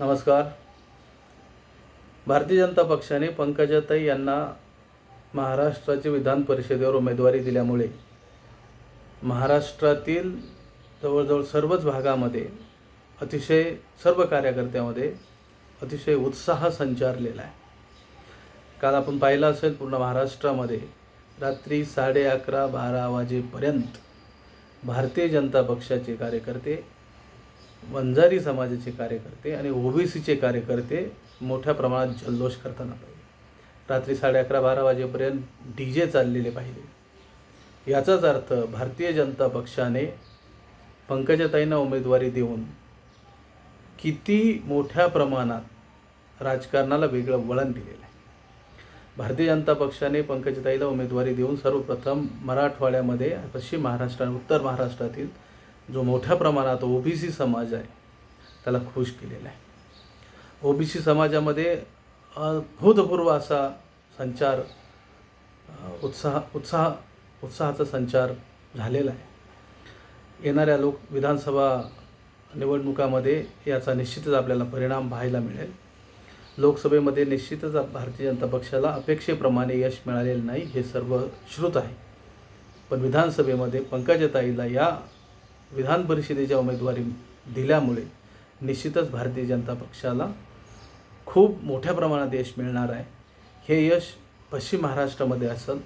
नमस्कार. भारतीय जनता पक्षाने पंकजाताई यांना महाराष्ट्राची विधान परिषदेवर उमेदवारी दिल्यामुळे महाराष्ट्रातील जवळजवळ सर्वच भागामध्ये अतिशय सर्व कार्यकर्त्यामध्ये अतिशय उत्साह संचारलेला आहे. काल आपण पाहिलं असेल पूर्ण महाराष्ट्रामध्ये रात्री साडे अकरा बारा वाजेपर्यंत भारतीय जनता पक्षाचे कार्यकर्ते वंजारी समाजाचे कार्यकर्ते आणि ओबीसीचे कार्यकर्ते मोठ्या प्रमाणात जल्लोष करताना पाहिजे रात्री साडे अकरा बारा वाजेपर्यंत डी जे चाललेले पाहिले. याचाच अर्थ भारतीय जनता पक्षाने पंकजाताईंना उमेदवारी देऊन किती मोठ्या प्रमाणात राजकारणाला वेगळं वळण दिलेलं आहे. भारतीय जनता पक्षाने पंकजाताईला उमेदवारी देऊन सर्वप्रथम मराठवाड्यामध्ये पश्चिम महाराष्ट्र आणि उत्तर महाराष्ट्रातील जो मोठ्या प्रमाणात ओबीसी समाज आहे त्याला खुश केलेला आहे. ओबीसी समाजामध्ये अभूतपूर्व असा संचार उत्साह उत्साह उत्साहाचा संचार झालेला आहे. येणाऱ्या लोक विधानसभा निवडणुकामध्ये याचा निश्चितच आपल्याला परिणाम पाहायला मिळेल. लोकसभेमध्ये निश्चितच भारतीय जनता पक्षाला अपेक्षेप्रमाणे यश मिळालेलं नाही हे सर्व श्रुत आहे. पण विधानसभेमध्ये पंकजाताईला या विधान परिषदेच्या उमेदवारी दिल्यामुळे निश्चितच भारतीय जनता पक्षाला खूप मोठ्या प्रमाणात यश मिळणार आहे. हे यश पश्चिम महाराष्ट्रामध्ये असेल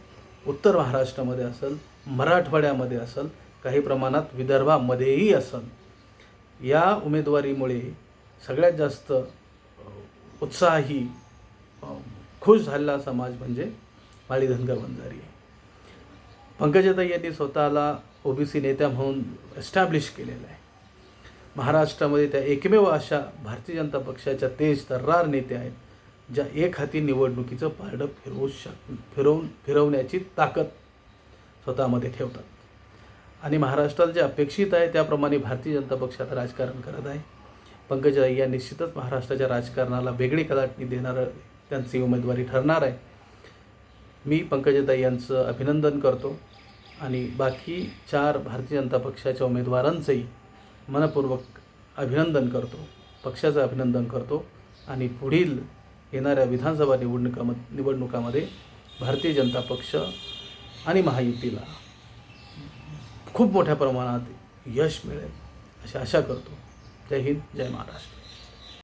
उत्तर महाराष्ट्रामध्ये असेल मराठवाड्यामध्ये असेल काही प्रमाणात विदर्भामध्येही असेल या उमेदवारीमुळे सगळ्यात जास्त उत्साही खुश झालेला समाज म्हणजे माळी धनगर वंजारी आहे. पंकजाताई यांनी स्वतःला ओबीसी नेत्या म्हणून एस्टॅब्लिश केलेलं आहे. महाराष्ट्रामध्ये त्या एकमेव अशा भारतीय जनता पक्षाच्या तेज तर्रार नेत्या आहेत ज्या एक हाती निवडणुकीचं पारडं फिरवू शक फिरवून फिरवण्याची ताकद स्वतःमध्ये ठेवतात. आणि महाराष्ट्रात जे अपेक्षित आहे त्याप्रमाणे भारतीय जनता पक्षात राजकारण करत आहे. पंकजा या निश्चितच महाराष्ट्राच्या राजकारणाला वेगळी कलाटणी देणारं त्यांची उमेदवारी ठरणार आहे. मी पंकजाताई यांचं अभिनंदन करतो. आणि बाकी चार भारतीय जनता पक्षाच्या उमेदवारांचंही मनपूर्वक अभिनंदन करतो. पक्षाचं अभिनंदन करतो. आणि पुढील येणाऱ्या विधानसभा निवडणुकाम निवडणुकामध्ये भारतीय जनता पक्ष आणि महायुतीला खूप मोठ्या प्रमाणात यश मिळेल अशी आशा करतो. जय हिंद जय महाराष्ट्र.